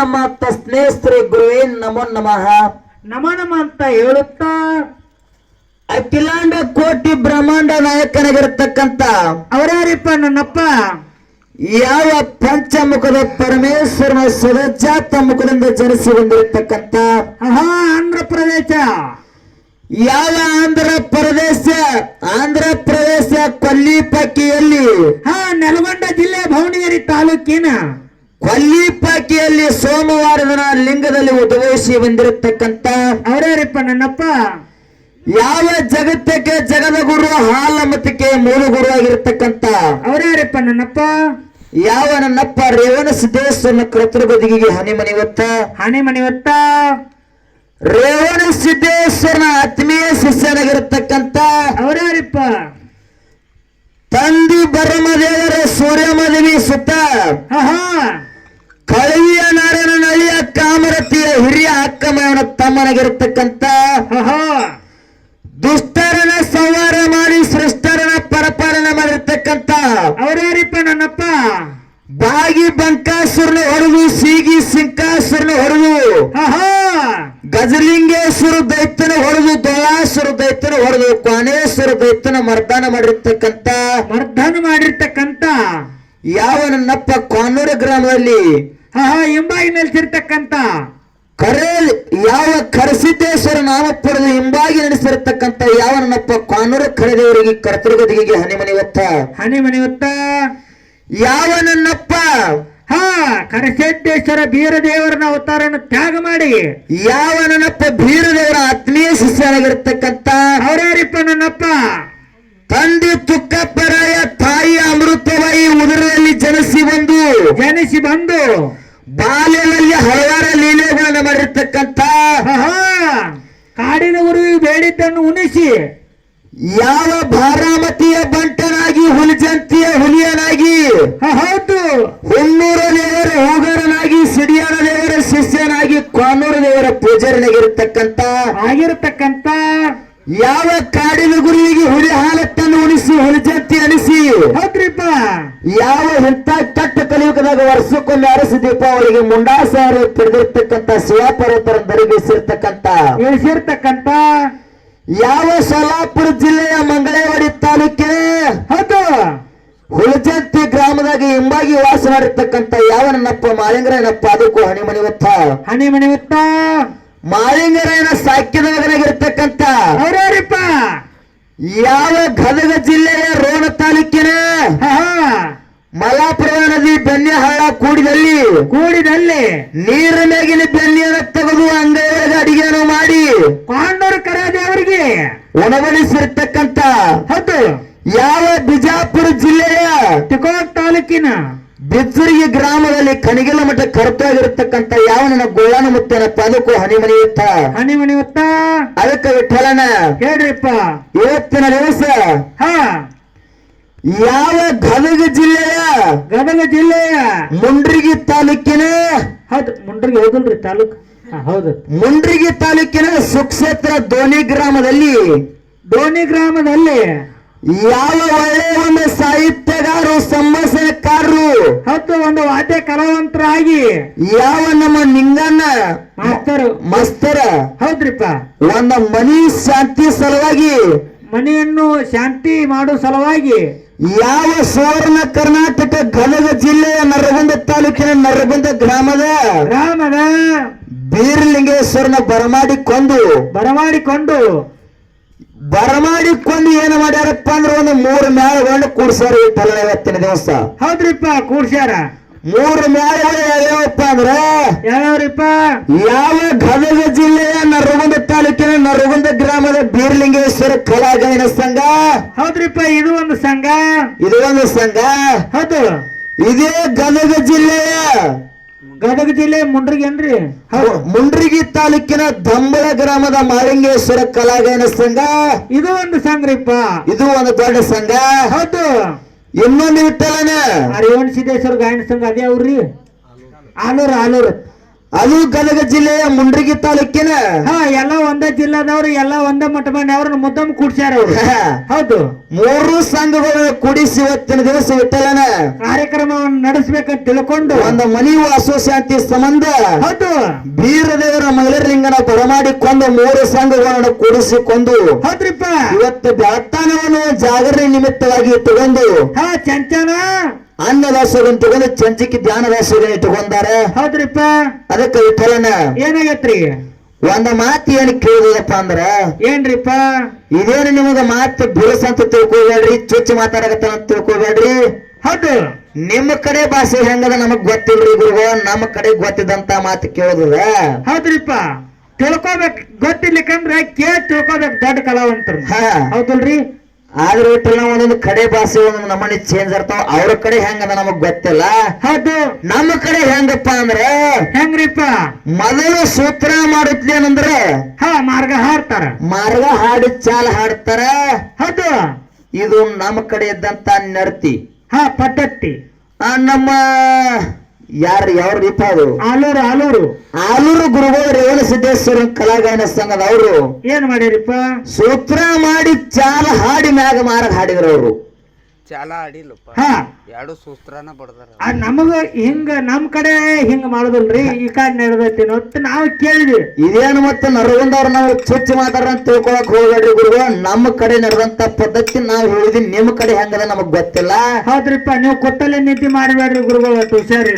ಪರಮಾತ್ಮ ಸ್ನೇಹಿತರೆ ಗುರುವೇ ನಮೋ ನಮಃ. ನಮ ನಮ ಅಂತ ಹೇಳುತ್ತಾ? ಅಖಿಲಾಂಡ ಕೋಟಿ ಬ್ರಹ್ಮಾಂಡ ನಾಯಕನಾಗಿರ್ತಕ್ಕಂತ ಅವರ್ಯಾರಿಪ್ಪ ನನ್ನಪ್ಪ. ಯಾವ ಪಂಚಮುಖದ ಪರಮೇಶ್ವರನ ಸ್ವರಜಾತ ಮುಖದಿಂದ ಜನಿಸಿ ಬಂದಿರತಕ್ಕಂತ ಆಂಧ್ರ ಪ್ರದೇಶ ಯಾವ ಆಂಧ್ರ ಪ್ರದೇಶ ಆಂಧ್ರ ಪ್ರದೇಶ ಕೊಲ್ಲಿಪಕ್ಕಿಯಲ್ಲಿ. ಹಾ ನೆಲಗೊಂಡ ಜಿಲ್ಲೆ ಭುವನಗಿರಿ ತಾಲೂಕಿನ. ಕೊಲ್ಲಿಪಕ್ಕಿಯಲ್ಲಿ ಸೋಮವಾರ ದಿನ ಲಿಂಗದಲ್ಲಿ ಉದ್ಭವಿಸಿ ಬಂದಿರತಕ್ಕಂತ ಅವರೇರಿಪ್ಪ ನನ್ನಪ್ಪ. ಯಾವ ಜಗತ್ತಕ್ಕೆ ಜಗದ ಗುರು ಹಾಲಮತಕ್ಕೆ ಮೂಲ ಗುರು ಆಗಿರತಕ್ಕಂತ ಅವರ್ಯಾರಿಪ್ಪ ನನ್ನಪ್ಪ. ಯಾವ ನನ್ನಪ್ಪ ರೇವಣ ಸಿದ್ದೇಶ್ವರನ ಕರ್ತೃಗದಿಗೆ ಹನಿ ಹಣೆ ಹನಿ ಹೊತ್ತ. ರೇವಣ ಸಿದ್ದೇಶ್ವರನ ಆತ್ಮೀಯ ಶಿಷ್ಯನಾಗಿರತಕ್ಕಂತ ಅವರ್ಯಾರಿಪ್ಪ ಹಿರಿಯ ಅಕ್ಕಮಯವನ ದುಷ್ಟರನ್ನ ಸಂವಾರ ಮಾಡಿ ಸೃಷ್ಟರನ್ನ ಪರಪಾಲನೆ ಮಾಡಿರ್ತಕ್ಕಂತ ಅವರ್ಯಾರಿಪ್ಪ ನನ್ನಪ್ಪ? ಬಾಗಿ ಬಂಕಾಸುರನ ಹೊರವು ಸೀಗಿ ಸಿಂಕಾಸುರನ ಹೊಡೆದು ಆಹಾ ಗಜಲಿಂಗೇಶ್ವರ ದೈತ್ಯನ ಹೊರದು ದೊಳಾಸುರ ದೈತ್ಯನ ಹೊರದು ಕ್ವಾನೇಶ್ವರ ದೈತ್ಯನ ಮರ್ದಾನ ಮಾಡಿರ್ತಕ್ಕಂತ ಮರ್ದಾನ ಮಾಡಿರ್ತಕ್ಕಂತ ಯಾವ ನನ್ನಪ್ಪ ಕಾನೂರು ಗ್ರಾಮದಲ್ಲಿ ಮೇಲೆ ನಿಲ್ಸಿರ್ತಕ್ಕಂತ ಕರೆ ಯಾವ ಕರಸಿದ್ದೇಶ್ವರ ನಾಮ ಪಡೆದು ಹಿಂಬಾಗಿ ನಡೆಸಿರತಕ್ಕಂತ ಯಾವ ನನ್ನಪ್ಪ ಕಾನೂರು ಕರೆದೇವರಿಗೆ ಕರ್ತೃಗದಿಗೆ ಹನಿಮನಿ ಹೊತ್ತ ಹನಿ ಮನೆ ಹೊತ್ತ ಯಾವ ನನ್ನಪ್ಪ ಹಾ ಕರಸಿದ್ದೇಶ್ವರ ಬೀರದೇವರನ ಅವತಾರನ ತ್ಯಾಗ ಮಾಡಿ. ಯಾವ ನನ್ನಪ್ಪ ಬೀರದೇವರ ಆತ್ಮೀಯ ಶಿಷ್ಯರಾಗಿರ್ತಕ್ಕಂತ ಅವರ್ಯಾರಿಪ್ಪ ನನ್ನಪ್ಪ. ತಂದೆ ತುಕ್ಕಪ್ಪರಾಯ ತಾಯಿ ಅಮೃತವಾಯಿ ಉದರದಲ್ಲಿ ಜನಿಸಿ ಬಂದು ಜನಿಸಿ ಬಂದು ಬಾಲ್ಯದಲ್ಲಿ ಹಲವಾರು ಲೀಲೆಗಳನ್ನು ಮಾಡಿರ್ತಕ್ಕಂಥ ಆಹಾ ಕಾಡಿನ ಬೇಡಿದ್ದನ್ನು ಉಣಿಸಿ. ಯಾವ ಭಾರಾಮತಿಯ ಬಂಟನಾಗಿ ಹುಲಿಜಂತಿಯ ಹುಲಿಯನಾಗಿ? ಹೌದು. ಹುಲ್ಲೂರ ದೇವರ ಹೋಗರನಾಗಿ ಸಿಡಿಯಾನ ದೇವರ ಶಿಷ್ಯನಾಗಿ ಕಾನೂರು ದೇವರ ಪೂಜಾರನಾಗಿರ್ತಕ್ಕಂಥ ಆಗಿರತಕ್ಕಂತ. ಯಾವ ಕಾಡಿನ ಗುರುವಿಗೆ ಹುಲಿ ಹಾಲತ್ತನ್ನು ಉಣಿಸಿ ಹುಲಿಜಂತಿ ಅನಿಸಿ? ಹೌದ್ರಿಪ್ಪ. ಯಾವ ಇಂಥ ಕೆಟ್ಟ ಕಲಿಯುಗದಾಗ ವರ್ಷಕ್ಕೊಮ್ಮೆ ಅರಸಿ ದೀಪಾವಳಿಗೆ ಮುಂಡಾಸಾರ ತಿಳಿದಿರ್ತಕ್ಕಂತ ಶಿವಪರ್ವತರ ದರಿಗಿಸಿರ್ತಕ್ಕಂಥ ಇಳಿಸಿರ್ತಕ್ಕಂತ. ಯಾವ ಸೋಲಾಪುರ ಜಿಲ್ಲೆಯ ಮಂಗಳೇವಾಡಿ ತಾಲೂಕಿನ ಹೌದು. ಹುಳಜಂತಿ ಗ್ರಾಮದಾಗ ಹಿಂಬಾಗಿ ವಾಸ ಮಾಡಿರ್ತಕ್ಕಂಥ ಯಾವ ನನ್ನಪ್ಪ ಮಾಲಿಂಗರಾಯನಪ್ಪ ಅದಕ್ಕೂ ಹಣಿ ಹೊತ್ತ ಹಣೆ ಮನೆ ಹೊತ್ತ ಮಾಳಿಂಗರಾಯನ ಸಾಕ್ಯದ ಮಗನಾಗಿರ್ತಕ್ಕಂಥ ಯಾವ ಗದಗ ಜಿಲ್ಲೆಯ ರೋಣ ತಾಲೂಕಿನ ಮಲಾಪುರ ನದಿ ಬೆನ್ನೆಹಳ್ಳ ಕೂಡಿದಲ್ಲಿ ಕೂಡಿದಲ್ಲಿ ನೀರ ಮೇಗಿನ ಬೆನ್ನೆಯನ್ನು ತೆಗೆದು ಅಂಗೈಯೊಳಗೆ ಅಡಿಗೆಯನ್ನು ಮಾಡಿ ಪಾಂಡೂರು ಕರಾದೇವರಿಗೆ ಉಣಬಡಿಸಿರ್ತಕ್ಕಂಥ ಹೌದು. ಯಾವ ಬಿಜಾಪುರ ಜಿಲ್ಲೆಯ ತಿಕೋಟ್ ತಾಲೂಕಿನ ಬಿಜ್ಜುರಿಗೆ ಗ್ರಾಮದಲ್ಲಿ ಕಣಿಗೆಲ ಮಠ ಕರ್ತವಾಗಿರತಕ್ಕಂತ ಯಾವ ನನ್ನ ಗೋಳನ ಮುತ್ತೇನ ಹನಿ ಇತ್ತ ಹನಿ ಮನೆ ಹೊತ್ತ ಅದಕ್ಕೆ ವಿಠಲನ. ಹೇಳ್ರಿಪ್ಪ. ಇವತ್ತಿನ ದಿವಸ ಹಾ. ಯಾವ ಗದಗ ಜಿಲ್ಲೆಯ? ಗದಗ ಜಿಲ್ಲೆಯ ಮುಂಡ್ರಿಗಿ ತಾಲೂಕಿನ? ಹೌದು ಮುಂಡ್ರಿಗಿ ಹೋಗಲ್ರಿ ತಾಲೂಕು? ಮುಂಡ್ರಿಗಿ ತಾಲೂಕಿನ ಸುಕ್ಷೇತ್ರ ದೋಣಿ ಗ್ರಾಮದಲ್ಲಿ ದೋಣಿ ಗ್ರಾಮದಲ್ಲಿ ಯಾವ ಒಳ್ಳೆಯ ಒಂದು ಸಾಹಿತ್ಯಗಾರರು ಸಂಭಾಷಣೆಕಾರರು ಮತ್ತು ಒಂದು ವಾದ್ಯ ಕಲಾವಂತರಾಗಿ ಯಾವ ನಮ್ಮ ನಿಂಗಣ್ಣ ಮಾಸ್ತರು. ಮಸ್ತರ ಹೌದ್ರಿಪ್ಪ. ಒಂದು ಮನಿ ಶಾಂತಿ ಸಲುವಾಗಿ ಮನೆಯನ್ನು ಶಾಂತಿ ಮಾಡೋ ಸಲುವಾಗಿ ಯಾವ ಸುವರ್ಣ ಕರ್ನಾಟಕ ಗದಗ ಜಿಲ್ಲೆಯ ನರಗುಂದ ತಾಲೂಕಿನ ನರಗುಂದ ಗ್ರಾಮದ ಗ್ರಾಮದ ಬೀರಲಿಂಗೇಶ್ವರನ ಬರಮಾಡಿಕೊಂಡು ಬರಮಾಡಿಕೊಂಡು ಬರಮಾಡಿಕೊಂಡು ಏನು ಮಾಡ್ಯಾರಪ್ಪ ಅಂದ್ರೆ ಒಂದು ಮೂರು ಮೇಳಗಳನ್ನು ಕೂಡ್ಸ್ಯಾರ ಈ ತಲೆ ಇವತ್ತಿನ ದಿವಸ. ಹೌದ್ರಿಪ್ಪ ಕೂಡ್ಸ್ಯಾರ. ಮೂರು ಮೇಳಗಳು ಯಾವ್ಯಾವಪ್ಪ ಅಂದ್ರೆ ಯಾವ್ಯಾವ್ರಿಪ್ಪ? ಯಾವ ಗದಗ ಜಿಲ್ಲೆಯ ನರಗುಂದ ತಾಲೂಕಿನ ನರಗುಂದ ಗ್ರಾಮದ ಬೀರಲಿಂಗೇಶ್ವರ ಕಲಾಗಾಯನ ಸಂಘ? ಹೌದ್ರಿಪ್ಪ ಇದು ಒಂದು ಸಂಘ. ಇದು ಒಂದು ಸಂಘ. ಹೌದು. ಇದೇ ಗದಗ ಜಿಲ್ಲೆಯ ಗದಗ ಜಿಲ್ಲೆ ಮುಂಡ್ರಿಗೇನ್ರಿ ಏನ್ರಿ ಮುಂಡ್ರಿಗಿ ತಾಲೂಕಿನ ದಂಬಳ ಗ್ರಾಮದ ಮಾಲಿಂಗೇಶ್ವರ ಕಲಾಗಾಯನ ಸಂಘ. ಇದು ಒಂದು ಸಂಘರಿಪ್ಪ ಇದು ಒಂದು ದೊಡ್ಡ ಸಂಘ. ಹೌದು. ಇನ್ನೊಂದು ವಿಠಲನ. ಹರಿವಣ ರೇವಣ ಸಿದ್ದೇಶ್ವರ ಗಾಯನ ಸಂಘ ಅದೇ ಅವ್ರಿ? ಆಲೂರ್ ಆಲೂರು. ಅದು ಗದಗ ಜಿಲ್ಲೆಯ ಮುಂಡ್ರಿಗಿ ತಾಲೂಕಿನ ಹಾ ಎಲ್ಲ ಒಂದೇ ಜಿಲ್ಲಾದವ್ರು ಎಲ್ಲ ಒಂದೇ ಮಠ ಅವ್ರನ್ನ ಮುದ್ದಮ್ ಕೂಡ್ಸ್ಯಾರ ಅವ್ರು. ಹೌದು. ಮೂರು ಸಂಘಗಳು ಕೂಡಿಸಿ ಇವತ್ತಿನ ದಿವಸ ವಿಠಲನ. ಕಾರ್ಯಕ್ರಮವನ್ನು ನಡೆಸಬೇಕಂತ ತಿಳ್ಕೊಂಡು. ಒಂದು ಮನಿ ವಾಸೋಶಾಂತಿ ಸಂಬಂಧ. ಹೌದು. ಬೀರದೇವರ ಮಹಿಳಲಿಂಗನ ಬರಮಾಡಿಕೊಂಡು ಮೂರು ಸಂಘಗಳನ್ನು ಕೂಡಿಸಿಕೊಂಡು ಹೌದ್ರಿಪ್ಪ. ಇವತ್ತು ಬೆಳತಾನವನ್ನು ಜಾಗರಣೆ ನಿಮಿತ್ತವಾಗಿ ತಗೊಂಡು ಹಾ ಚಂಚನ. ಅನ್ನದಾಸೋಗನ್ ತಗೊಂಡು ಧ್ಯಾನ ಧ್ಯಾನದಾಸೋಗನ್ ತಗೊಂಡಾರೆ. ಹೌದ್ರಿಪ್ಪ. ಅದಕ್ಕೆ ವಿಠಲನ ಏನಾಗೈತ್ರಿ? ಒಂದ ಮಾತು ಏನ್ ಕೇಳುದಪ್ಪ ಅಂದ್ರ ಏನ್ರಿಪ್ಪ? ಇದೇನು ನಿಮಗ ಮಾತು ಬಿಳಸ ಅಂತ ತಿಳ್ಕೊಬೇಡ್ರಿ ಚುಚ್ಚು ಮಾತಾಡಕತ್ತ ಅಂತ ತಿಳ್ಕೊಬೇಡ್ರಿ. ಹೌದು. ನಿಮ್ಮ ಕಡೆ ಭಾಷೆ ಹೆಂಗದ ನಮಗ್ ಗೊತ್ತಿಲ್ರಿ ಗುರುಗಳು ನಮ್ಮ ಕಡೆ ಗೊತ್ತಿದ್ದಂತ ಮಾತು ಕೇಳುದ ಹೌದ್ರಿಪ್ಪ. ತಿಳ್ಕೊಬೇಕ್ ಗೊತ್ತಿರ್ಲಿಕ್ಕಂದ್ರ ಕೇಳ್ ತಿಳ್ಕೊಬೇಕ್ ದೊಡ್ಡ ಕಲಾವಂತರು. ಹೌದಲ್ರಿ? ಆದ್ರೆ ವಿಠಲ ಒಂದೊಂದು ಕಡೆ ಭಾಷೆ ಒಂದೊಂದು ನಮ್ಮನೆ ಚೇಂಜ್ ಇರ್ತಾವ ಅವ್ರ ಕಡೆ ಹೆಂಗದ ನಮಗ್ ಗೊತ್ತಿಲ್ಲ. ಹೌದು. ನಮ್ಮ ಕಡೆ ಹೆಂಗಪ್ಪ ಅಂದ್ರೆ ಹೆಂಗ್ರಿಪ್ಪ? ಮೊದಲು ಸೂತ್ರ ಮಾಡುತ್ತಲಿ ಏನಂದ್ರೆ ಹಾ ಮಾರ್ಗ ಹಾಡ್ತಾರ. ಮಾರ್ಗ ಹಾಡಿ ಚಾಲ ಹಾಡ್ತಾರ. ಹೌದು. ಇದು ನಮ್ಮ ಕಡೆ ಇದ್ದಂತ ನಡ್ತಿ. ಹಾ ಪದ್ಧತಿ. ಆ ನಮ್ಮ ಯಾರು ಯಾವ್ರಿಪ್ಪ ರೀಪ ಅದು? ಆಲೂರು ಆಲೂರು. ಆಲೂರು ಸಿದ್ದೇಶ್ವರ ಕಲಾಗಾಯನ ಸಂಘದ ಅವರು ಏನ್ ಮಾಡಿರಿಪ್ಪ? ಸೂತ್ರ ಮಾಡಿ ಚಾಲ ಹಾಡಿ ಮ್ಯಾಗ ಮಾರಗ ಹಾಡಿದ್ರು ಅವರು. ಚಾಲ ಆಡಿಲ್ಲಪ್ಪ. ಹಾ. ಎರಡು ಸೂತ್ರನ ಬಡ್ದಾರ. ಆ ನಮಗ ಹಿಂಗ ನಮ್ ಕಡೆ ಹಿಂಗ ಮಾಡುದಿಲ್ರಿ ಈ ಕಾಡ್ ನಡೆದೈತಿ ಅಂತ ನಾವು ಕೇಳಿದ್ವಿ. ಇದೇನು ಮತ್ತೆ ನರಗುಂದವ್ರು ನಾವು ಚುಚ್ಚ ಮಾತಾಡ್ರ ಅಂತ ತಿಳ್ಕೊಳಕ್ ಹೋಗ್ಬೇಡ್ರಿ ಗುರುಗಳು. ನಮ್ಮ ಕಡೆ ನಡೆದಂತ ಪದ್ಧತಿ ನಾವು ಹೇಳಿದ್ವಿ ನಿಮ್ ಕಡೆ ಹೆಂಗದ ನಮಗ್ ಗೊತ್ತಿಲ್ಲ. ಹೌದ್ರಿಪ್ಪ ನೀವು ಕೊಟ್ಟಲೆ ನಿದ್ದೆ ಮಾಡಬೇಡ್ರಿ ಗುರುಗಳು ಹುಷಾರಿ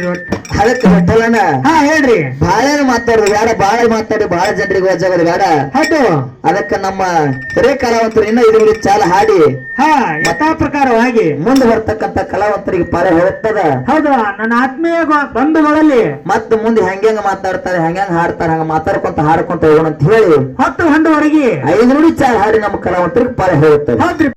ಅದಕ್ಕೆ ಹೊಟ್ಟಲನ? ಹಾ ಹೇಳ್ರಿ. ಬಾಳೆ ಮಾತಾಡುದು ಬೇಡ ಬಾಳ ಮಾತಾಡಿ ಬಾಳ ಜನರಿಗೆ ವಜ್ಜಾಗೋದು ಬೇಡ. ಹೌದು. ಅದಕ್ಕೆ ನಮ್ಮ ಹಿರೇ ಕಲಾವಂತರು ಇನ್ನ ಇದು ಚಾಲ ಹಾಡಿ. ಹಾ ಯಥಾ ಪ್ರಕಾರವಾಗಿ. ಮುಂದೆ ಬರ್ತಕ್ಕಂತ ಕಲಾವಂತರಿಗೆ ಪಾರ ಹೇಳುತ್ತದ? ಹೌದು ನನ್ನ ಆತ್ಮೀಯ ಬಂಧುಗಳಲ್ಲಿ. ಮತ್ತೆ ಮುಂದೆ ಹೆಂಗ ಮಾತಾಡ್ತಾರೆ ಹೆಂಗ ಹಾಡ್ತಾರೆ ಹಂಗ ಮಾತಾಡ್ಕೊಂತ ಹಾಡ್ಕೊಂತ ಹೋಗೋಣ ಅಂತ ಹೇಳಿ ಹತ್ತು ಹಂಡುವರೆಗೆ. ಐದು ನುಡಿ ಹಾಡಿ ನಮ್ಮ ಕಲಾವಂತರಿಗೆ ಪಾರ ಹೇಳುತ್ತದೆ ಹೌದ್ರಿ.